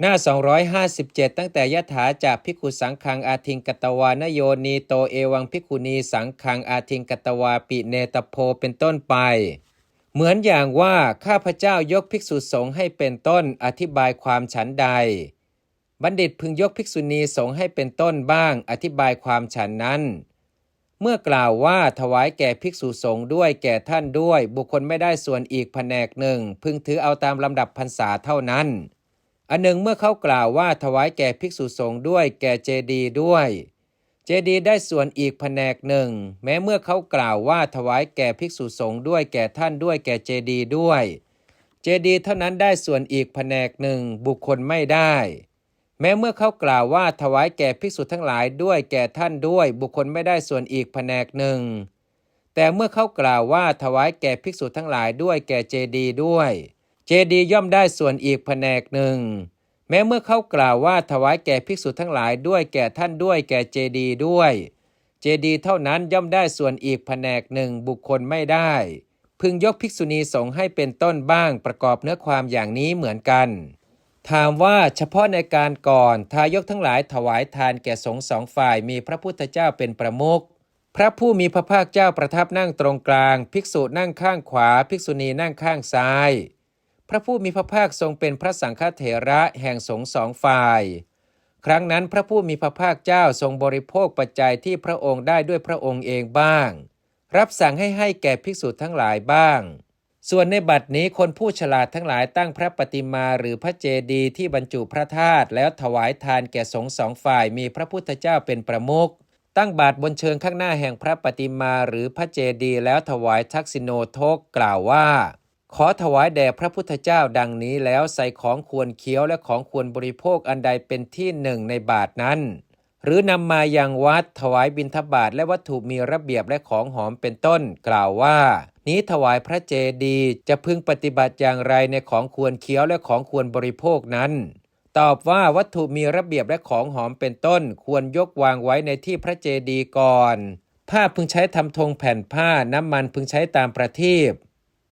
หน้า 257 ตั้งแต่ยะถาจากพิกขุสังคังอาทิงกตวานโยนีโตเอวังพิกขุนีสังคังอาทิงกตวาปิเนตโพเป็นต้นไป เหมือนอย่างว่าข้าพเจ้ายกภิกษุสงฆ์ให้เป็นต้นอธิบายความฉันใด บัณฑิตพึงยกภิกษุณีสงฆ์ให้เป็นต้นบ้างอธิบายความฉันนั้น เมื่อกล่าวว่าถวายแก่ภิกษุสงฆ์ด้วยแก่ท่านด้วย บุคคลไม่ได้ส่วนอีกแผนกหนึ่ ง พึงถือเอาตามลำดับพรรษาเท่านั้น อันหนึ่งเมื่อเขากล่าวว่าถวายแก่ภิกษุสงฆ์ด้วยแก่เจดีย์ด้วย เจดีย์ได้ส่วนอีกแผนกหนึ่ง แม้เมื่อเขากล่าวว่าถวายแก่ภิกษุสงฆ์ด้วยแก่ท่านด้วยแก่เจดีย์ด้วย เจดีย์เท่านั้นได้ส่วนอีกแผนกหนึ่งบุคคลไม่ได้ แม้เมื่อเขากล่าวว่าถวายแก่ภิกษุทั้งหลายด้วยแก่ท่านด้วย บุคคลไม่ได้ส่วนอีกแผนกหนึ่ง แต่เมื่อเขากล่าวว่าถวายแก่ภิกษุทั้งหลายด้วยแก่เจดีย์ด้วย เจดีย์ย่อมได้ส่วนอีกแผนกหนึ่ง แม้เมื่อเขากล่าวว่าถวายแก่ภิกษุทั้งหลายด้วยแก่ท่านด้วยแก่เจดีย์ด้วย เจดีย์เท่านั้นย่อมได้ส่วนอีกแผนกหนึ่งบุคคลไม่ได้ พึงยกภิกษุณีสงฆ์ให้เป็นต้นบ้างประกอบเนื้อความอย่างนี้เหมือนกัน ถามว่าเฉพาะในการก่อนทายกทั้งหลายถวายทานแก่สงฆ์สองฝ่ายมีพระพุทธเจ้าเป็นประมุขพระผู้มีพระภาคเจ้าประทับนั่งตรงกลาง ภิกษุนั่งข้างขวา ภิกษุณีนั่งข้างซ้าย ระผู้มีพระภาคทรงเป็นพระสังฆเถระแห่งสงฆ์สองฝ่าย ครั้งนั้นพระผู้มีพระภาคเจ้าทรงบริโภคปัจจัยที่พระองค์ได้ด้วยพระองค์เองบ้าง รับสั่งให้ให้แก่ภิกษุทั้งหลายบ้าง ส่วนในบัดนี้คนผู้ฉลาดทั้งหลายตั้งพระปฏิมาหรือพระเจดีย์ที่บรรจุพระธาตุแล้วถวายทานแก่สงฆ์สองฝ่ายมีพระพุทธเจ้าเป็นประมุขตั้งบาทบนเชิงข้างหน้าแห่งพระปฏิมาหรือพระเจดีย์แล้วถวายทักษิโนทกกล่าวว่า ขอถวายแด่พระพุทธเจ้าดังนี้แล้วใส่ของควรเคี้ยวและของควรบริโภคอันใดเป็นที่หนึ่งในบาทนั้น หรือนำมายังวัดถวายบิณฑบาตและวัตถุมีระเบียบและของหอมเป็นต้นกล่าวว่า นี้ถวายพระเจดีย์จะพึงปฏิบัติอย่างไรในของควรเคี้ยวและของควรบริโภคนั้น ตอบว่าวัตถุมีระเบียบและของหอมเป็นต้น ควรยกวางไว้ในที่พระเจดีย์ก่อน ผ้าพึงใช้ทำธงแผ่นผ้าน้ำมันพึงใช้ตามประทีป